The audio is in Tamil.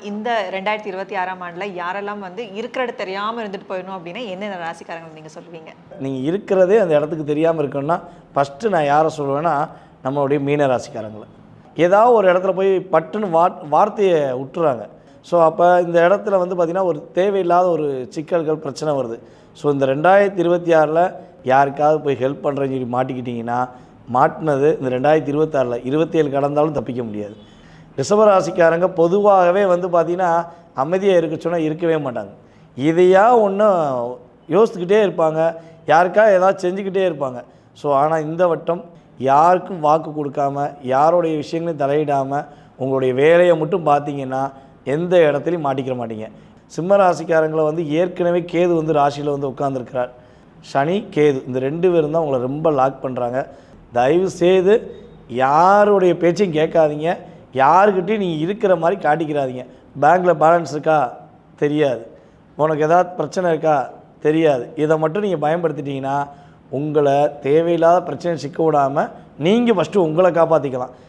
இந்த ரெண்டாயிரத்தி இருபத்தி ஆறாம் ஆண்டில் யாரெல்லாம் வந்து இருக்கிற இடம் தெரியாமல் இருந்துட்டு போயிடணும் அப்படின்னா என்னென்ன ராசிக்காரங்க நீங்கள் சொல்லுவீங்க? நீங்கள் இருக்கிறதே அந்த இடத்துக்கு தெரியாமல் இருக்கணும்னா ஃபஸ்ட்டு நான் யாரை சொல்லுவேன்னா நம்மளுடைய மீன ராசிக்காரங்களை. ஏதாவது ஒரு இடத்துல போய் பட்டுன்னு வா வார்த்தையை விட்டுறாங்க ஸோ அப்போ இந்த இடத்துல வந்து பார்த்திங்கன்னா ஒரு தேவையில்லாத ஒரு சிக்கல்கள் பிரச்சனை வருது. ஸோ இந்த ரெண்டாயிரத்தி இருபத்தி ஆறில் யாருக்காவது போய் ஹெல்ப் பண்ணுறேன்னு சொல்லி மாட்டிக்கிட்டிங்கன்னா மாட்டினது இந்த ரெண்டாயிரத்தி இருபத்தாறில் இருபத்தேழு கடந்தாலும் தப்பிக்க முடியாது. ரிஷபராசிக்காரங்க பொதுவாகவே வந்து பார்த்திங்கன்னா அமைதியாக இருக்க சொன்னால் இருக்கவே மாட்டாங்க. இதையா ஒன்றும் யோசிச்சுக்கிட்டே இருப்பாங்க. யாருக்கா ஏதாவது செஞ்சுக்கிட்டே இருப்பாங்க. ஸோ ஆனால் இந்த வட்டம் யாருக்கும் வாக்கு கொடுக்காம யாருடைய விஷயங்களையும் தலையிடாமல் உங்களுடைய வேலையை மட்டும் பார்த்தீங்கன்னா எந்த இடத்துலையும் மாட்டிக்கிற மாட்டீங்க. சிம்ம ராசிக்காரங்களை வந்து ஏற்கனவே கேது வந்து ராசியில் வந்து உட்காந்துருக்கிறார் சனி கேது இந்த ரெண்டு பேரும் தான் உங்களை ரொம்ப லாக் பண்ணுறாங்க தயவு செய்து யாருடைய பேச்சையும் கேட்காதீங்க. யாருக்கிட்டையும் நீங்கள் இருக்கிற மாதிரி காட்டிக்கிறாதீங்க. பேங்க்கில் பேலன்ஸ் இருக்கா? தெரியாது. உனக்கு ஏதாவது பிரச்சனை இருக்கா? தெரியாது. இதை மட்டும் நீங்கள் பயன்படுத்திட்டீங்கன்னா உங்களை தேவையில்லாத பிரச்சனை சிக்க விடாமல் நீங்கள் ஃபஸ்ட்டு உங்களை காப்பாற்றிக்கலாம்